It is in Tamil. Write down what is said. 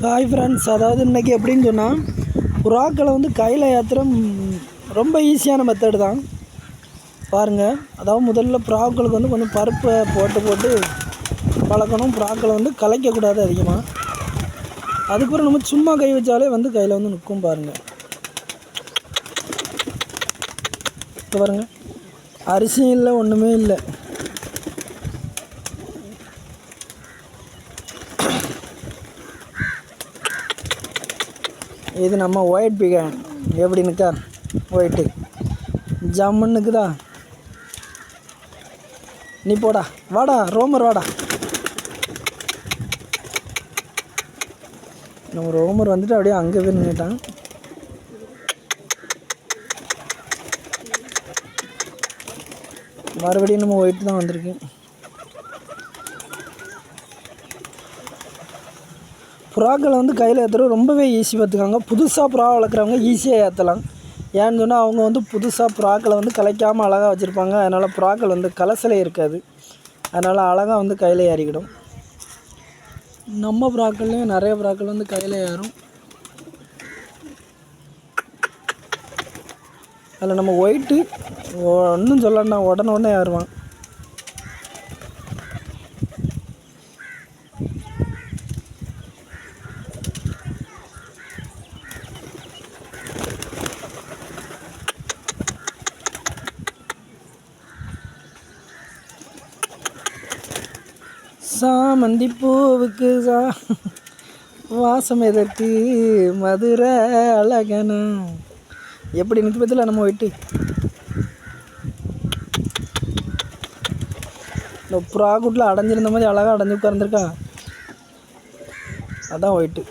ஹாய் ஃப்ரெண்ட்ஸ் அதாவது இன்றைக்கி எப்படின்னு சொன்னால் புறாக்களை வந்து கையில் ஏற்றுற ரொம்ப ஈஸியான மெத்தடு தான். பாருங்கள் அதாவது முதல்ல புறாக்களுக்கு வந்து கொஞ்சம் பருப்பை போட்டு போட்டு பழக்கணும் புறாக்களை வந்து கலைக்கக்கூடாது அதிகமாக அதுக்கப்புறம் நம்ம சும்மா கை வச்சாலே வந்து கையில் வந்து நிற்கும் பாருங்கள் இப்போ பாருங்கள் அரிசியும் இல்லை ஒன்றுமே இல்லை. இது நம்ம ஒயிட் பிகான் எப்படின்னுக்கா ஒயிட்டு ஜம்முன்னுக்குதா? நீ போடா. வாடா ரோமர் வாடா. நம்ம ரோமர் வந்துட்டு அப்படியே அங்கே போய் நின்றுட்டான் மறுபடியும் நம்ம ஒயிட் தான் வந்திருக்கு. புறாக்களை வந்து கையில் ஏற்றுறது ரொம்பவே ஈஸி பார்த்துக்காங்க. புதுசாக புறா வளர்க்குறவங்க ஈஸியாக ஏற்றலாம் ஏன்னு சொன்னால் அவங்க வந்து புதுசாக புறாக்களை வந்து கலைக்காமல் அழகாக வச்சுருப்பாங்க. அதனால் புறாக்கள் வந்து கலசலே இருக்காது. அதனால் அழகாக வந்து கையில் ஏறிக்கிடும். நம்ம புறாக்கள்லேயும் நிறைய புறாக்கள் வந்து கையில் ஏறும். அதில் நம்ம ஒயிட்டு ஒன்றும் சொல்லணும்னா உடனே உடனே ஏறுவான். சாமந்தி பூவுக்கு சா. வாசம் எதற்கு மதுரை அழகனா. எப்படி நிற்க பத்தில நம்ம வெட்டு? இந்த புறா கூட்டில் அடைஞ்சிருந்த மாதிரி அழகாக அடைஞ்சு உட்காந்துருக்கா அதான் ஒயிட்டு